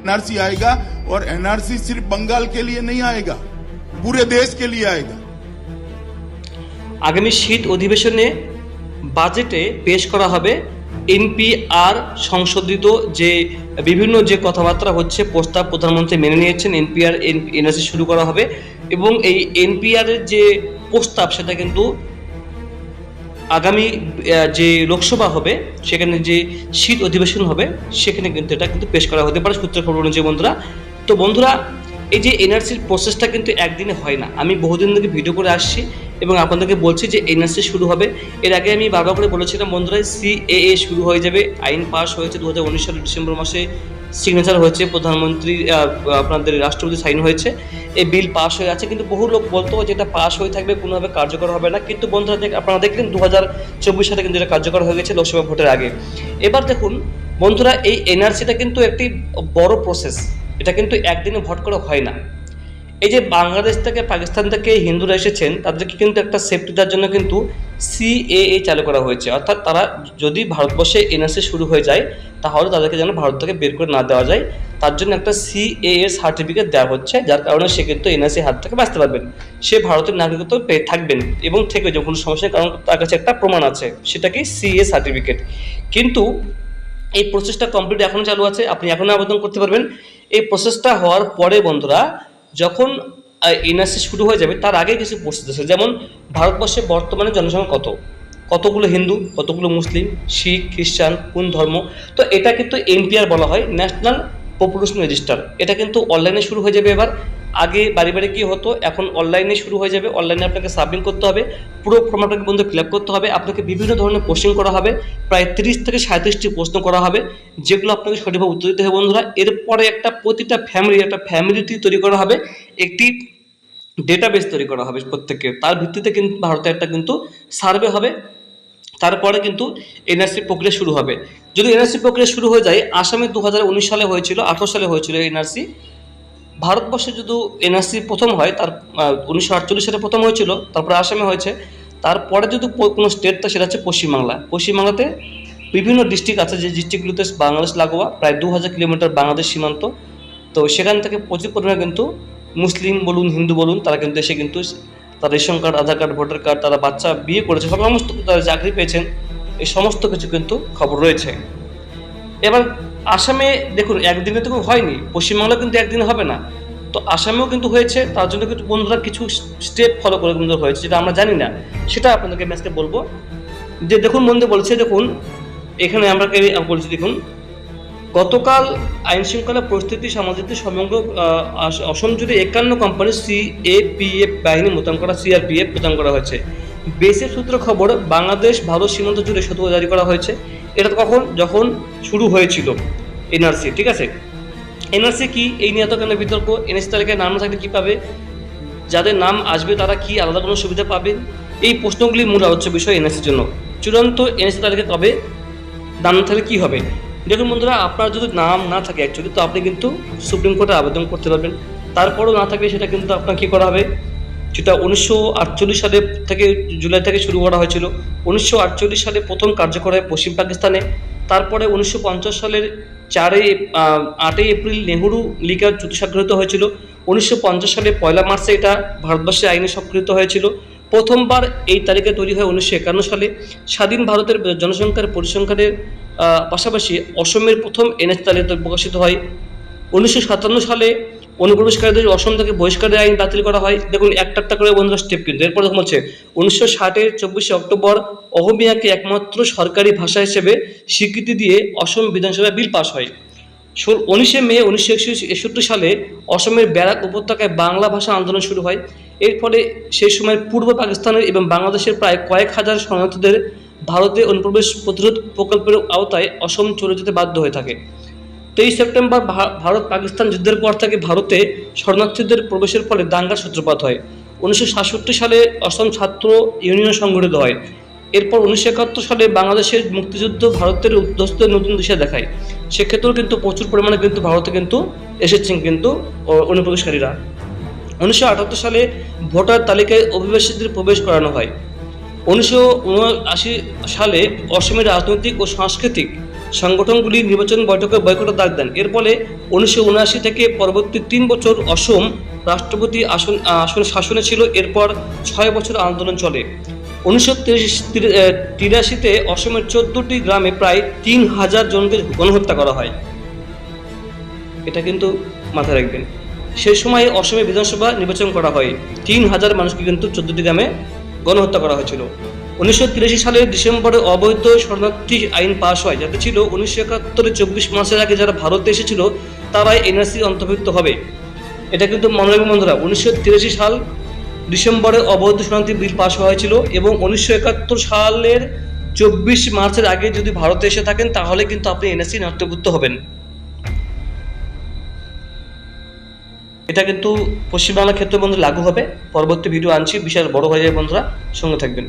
NRC आएगा और NRC सिर्फ बंगाल के लिए नहीं आएगा पूरे देश के लिए आएगा আগামী শীত অধিবেশনে বাজেটে পেশ করা হবে এনপিআর সংশোধিত যে বিভিন্ন যে কথাবার্তা হচ্ছে প্রস্তাব প্রধানমন্ত্রী মেনে নিয়েছেন এনপিআর এনআরসি শুরু করা হবে এবং এই এনপিআর এর যে প্রস্তাব সেটা কিন্তু আগামী যে লোকসভা হবে, সেখানে যে শীত অধিবেশন হবে, সেখানে কিন্তু এটা কিন্তু পেশ করা হতে পারে। সূত্র খবর অনুযায়ী বন্ধুরা, তো বন্ধুরা, এই যে এনআরসির প্রসেসটা কিন্তু একদিনে হয় না। আমি বহুদিন থেকে ভিডিও করে আসছি। এবং আপনাদেরকে বলছি যে এনআরসি শুরু হবে। এর আগে আমি বারবার করে বলেছিলাম, বন্ধুরা সিএএ শুরু হয়ে যাবে। আইন পাস হয়েছে দু হাজার উনিশ সালের ডিসেম্বর মাসে সিগনেচার হয়েছে। প্রধানমন্ত্রী আপনাদের রাষ্ট্রপতি সাইন হয়েছে। এই বিল পাস হয়ে আছে। কিন্তু বহু লোক বলতো যে এটা পাস হয়ে থাকবে, কোনোভাবে কার্যকর হবে না। কিন্তু বন্ধুরা, দেখ, আপনারা দেখলেন দু হাজার চব্বিশ সালে কিন্তু এটা কার্যকর হয়ে গেছে লোকসভা ভোটের আগে। এবার দেখুন, বন্ধুরা, এই এনআরসিটা কিন্তু একটি বড় প্রসেস এটা কিন্তু একদিনে ভোট করে হয় না। এই যে বাংলাদেশ থেকে, পাকিস্তান থেকে হিন্দুরা এসেছেন, তাদেরকে কিন্তু একটা সেফটি দেওয়ার জন্য কিন্তু সিএএ চালু করা হয়েছে। অর্থাৎ তারা যদি ভারতবর্ষে এনআরসি শুরু হয়ে যায়, তাহলে তাদেরকে যেন ভারত থেকে বের করে না দেওয়া যায়। তার জন্য একটা সিএ এর সার্টিফিকেট দেওয়া হচ্ছে, যার কারণে সে কিন্তু এনআরসি হাত থেকে বাঁচতে পারবেন। সে ভারতের নাগরিকত্ব পেয়ে থাকবেন এবং থেকে যে কোনো সমস্যা কারণ তার কাছে একটা প্রমাণ আছে সেটা কি সিএ সার্টিফিকেট কিন্তু এই প্রসেসটা কমপ্লিট এখনও চালু আছে, আপনি এখনও আবেদন করতে পারবেন। এই প্রসেসটা হওয়ার পরে বন্ধুরা যখন এনআরসি শুরু হয়ে যাবে, তার আগে কিছু প্রশ্ন আছে। যেমন ভারতবর্ষে বর্তমানে জনসংখ্যা কত? কতগুলো হিন্দু, কতগুলো মুসলিম, শিখ, খ্রিস্টান, কোন ধর্ম? তো এটা কিন্তু এনপিআর বলা হয় ন্যাশনাল পপুলেশন রেজিস্টার এটা কিন্তু অনলাইনে শুরু হয়ে যাবে এবার। আগে বাড়ি বাড়ি কি হতো, এখন অনলাইনে শুরু হয়ে যাবে। অনলাইনে আপনাকে সাবমিট করতে হবে। পুরো ফর্ম আপনাকে বন্ধু ফিল করতে হবে। আপনাকে বিভিন্ন ধরনের কোশ্চেন করা হবে। প্রায় তিরিশ থেকে সাঁত্রিশটি প্রশ্ন করা হবে। যেগুলো আপনাকে সঠিকভাবে উত্তর দিতে হবে বন্ধুরা। এরপরে একটা প্রতিটা ফ্যামিলি একটা ফ্যামিলিটি তৈরি করা হবে। একটি ডেটাবেস তৈরি করা হবে প্রত্যেকের তার ভিত্তিতে কিন্তু ভারতে একটা কিন্তু সার্ভে হবে। তারপরে কিন্তু এনআরসি প্রক্রিয়া শুরু হবে। যদি এনআরসি প্রক্রিয়া শুরু হয়ে যায়, আসামে দু হাজার উনিশ সালে হয়েছিল, আঠারো সালে হয়েছিল এনআরসি ভারতবর্ষে যদি এনআরসি প্রথম হয়, তার উনিশশো আটচল্লিশ সালে প্রথম হয়েছিল, তারপরে আসামে হয়েছে। তারপরে যদি কোনো স্টেট তো, সেটা হচ্ছে পশ্চিমবাংলা। পশ্চিমবাংলাতে বিভিন্ন ডিস্ট্রিক্ট আছে যে ডিস্ট্রিক্টগুলোতে বাংলাদেশ লাগোয়া, প্রায় দু হাজার কিলোমিটার বাংলাদেশ সীমান্ত। তো সেখান থেকে প্রচুর পরিমাণে কিন্তু মুসলিম বলুন, হিন্দু বলুন, তারা কিন্তু এসে কিন্তু তার ration card, Aadhaar card, voter card, তারা বাচ্চা বিয়ে করেছে সমস্ত তারা চাকরি পেয়েছেন। এই সমস্ত কিছু কিন্তু খবর রয়েছে। এবার আসামে দেখুন, একদিনে তো হয়নি পশ্চিমবাংলা কিন্তু একদিনে হবে না। তো আসামেও কিন্তু হয়েছে, তার জন্য কিন্তু বন্ধুরা কিছু স্টেপ ফলো করে কিন্তু হয়েছে, যেটা আমরা জানি না। সেটা আপনাদেরকে আমি আজকে বলব। যে দেখুন, বন্ধু বলছে, দেখুন, এখানে আমরা বলছি, দেখুন, গতকাল আইন শৃঙ্খলা পরিস্থিতি, সামাজিক সমগ্র অসম জুড়ে একান্ন কোম্পানি সিএপিএফ বাহিনী মোতায়েন করা সিআরপিএফ মোতায়েন করা হয়েছে। বেসের সূত্র খবর বাংলাদেশ ভারত সীমান্ত জুড়ে সতর্ক জারি করা হয়েছে। এটা কখন? যখন শুরু হয়েছিল এনআরসি, ঠিক আছে? এনআরসি কি? এই নিয়ে এত কেন বিতর্ক? এনএসসি তালিকায় নাম না থাকলে কী পাবে? যাদের নাম আসবে, তারা কি আলাদা কোনো সুবিধা পাবে? এই প্রশ্নগুলি মূল আলোচ্য বিষয় এনএসসির জন্য। চূড়ান্ত এনএসসি তালিকা কবে? নাম না থাকলে কী হবে? দেখুন বন্ধুরা, আপনার যদি নাম না থাকে অ্যাকচুয়ালি তো আপনি কিন্তু সুপ্রিম কোর্টে আবেদন করতে পারবেন। তারপরও না থাকলে সেটা কিন্তু আপনার কী করা হবে? যেটা উনিশশো আটচল্লিশ সালে থেকে জুলাই থেকে শুরু করা হয়েছিল। উনিশশো আটচল্লিশ সালে প্রথম কার্যকর হয় পশ্চিম পাকিস্তানে। তারপরে উনিশশো পঞ্চাশ সালের চারই আটই এপ্রিল নেহরু লিগার চুক্তি স্বাক্ষরিত হয়েছিল। উনিশশো পঞ্চাশ সালে পয়লা মার্চে এটা ভারতবর্ষের আইনে স্বাক্ষরিত হয়েছিল। প্রথমবার এই তালিকা তৈরি হয় উনিশশো একান্ন সালে। স্বাধীন ভারতের জনসংখ্যার পরিসংখ্যানের পাশাপাশি অসমের প্রথম এনএস তালিকা প্রকাশিত হয়। উনিশশো সাতান্ন সালে অনুপ্রবেশকারীদের অসম থেকে বহিষ্কারের আইন বাতিল করা হয়। দেখুন একটা একটা করে বন্ধুরা স্টেপ কিন্তু। এরপর দেখুন হচ্ছে, উনিশশো ষাটের চব্বিশে অক্টোবর অহমিয়াকে একমাত্র সরকারি ভাষা হিসেবে স্বীকৃতি দিয়ে অসম বিধানসভায় বিল পাস হয়। উনিশে মে উনিশশো একষট্টি সালে অসমের ব্যারাক উপত্যকায় বাংলা ভাষা আন্দোলন শুরু হয়। এর ফলে সেই সময় পূর্ব পাকিস্তানের এবং বাংলাদেশের প্রায় কয়েক হাজার শরণার্থীদের ভারতে অনুপ্রবেশ প্রতিরোধ প্রকল্পের আওতায় অসম চলে যেতে বাধ্য হয়ে থাকে। তেইশ সেপ্টেম্বর ভারত পাকিস্তান যুদ্ধের পর থেকে ভারতে শরণার্থীদের প্রবেশের ফলে দাঙ্গার সূত্রপাত হয়। উনিশশো সাতষট্টি সালে অসম ছাত্র ইউনিয়ন সংগঠিত হয়। এরপর উনিশশো একাত্তর সালে বাংলাদেশের মুক্তিযুদ্ধ ভারতের উদ্ধ্বস্তের নতুন দিশা দেখায়। সেক্ষেত্রেও কিন্তু প্রচুর পরিমাণে কিন্তু ভারতে কিন্তু এসেছেন কিন্তু অনুপ্রবেশকারীরা। উনিশশো আটাত্তর সালে ভোটার তালিকায় অভিবাসীদের প্রবেশ করানো হয়। উনিশশো উনআশি সালে অসমের রাজনৈতিক ও সাংস্কৃতিক সংগঠনগুলি নির্বাচন বৈঠকে বয়কটের ডাক দেন। এর ফলে উনিশশো উনআশি থেকে পরবর্তী তিন বছর অসম রাষ্ট্রপতি আসন আসন শাসনে ছিল। এরপর ছয় বছর আন্দোলন চলে। উনিশশো তিরাশিতে অসমের চোদ্দটি গ্রামে প্রায় তিন হাজার জনকে গণহত্যা করা হয়। এটা কিন্তু মাথায় রাখবেন। সেই সময়ে অসমে বিধানসভা নির্বাচন করা হয়। তিন হাজার মানুষকে কিন্তু চোদ্দটি গ্রামে গণহত্যা করা হয়েছিল। উনিশশো তিরাশি সালের ডিসেম্বরে অবৈধ শরণার্থী আইন পাশ হয়, যাতে ছিল উনিশশো একাত্তরে চব্বিশ মাসের আগে যারা ভারতে এসেছিল, তারাই এনআরসি অন্তর্ভুক্ত হবে। এটা কিন্তু মনে রাখবেন বন্ধুরা, উনিশশো তিরাশি সাল ডিসেম্বরে অবৈধ শরণার্থী বিল পাশ হয়েছিল এবং উনিশশো একাত্তর সালের চব্বিশ মার্চের আগে যদি ভারতে এসে থাকেন, তাহলে কিন্তু আপনি এনআরসি অন্তর্ভুক্ত হবেন। এটা কিন্তু পশ্চিমবাংলার ক্ষেত্রে বন্ধু লাগু হবে। পরবর্তী ভিডিও আনছি, বিশাল বড় হয়ে যাবে বন্ধুরা। সঙ্গে থাকবেন।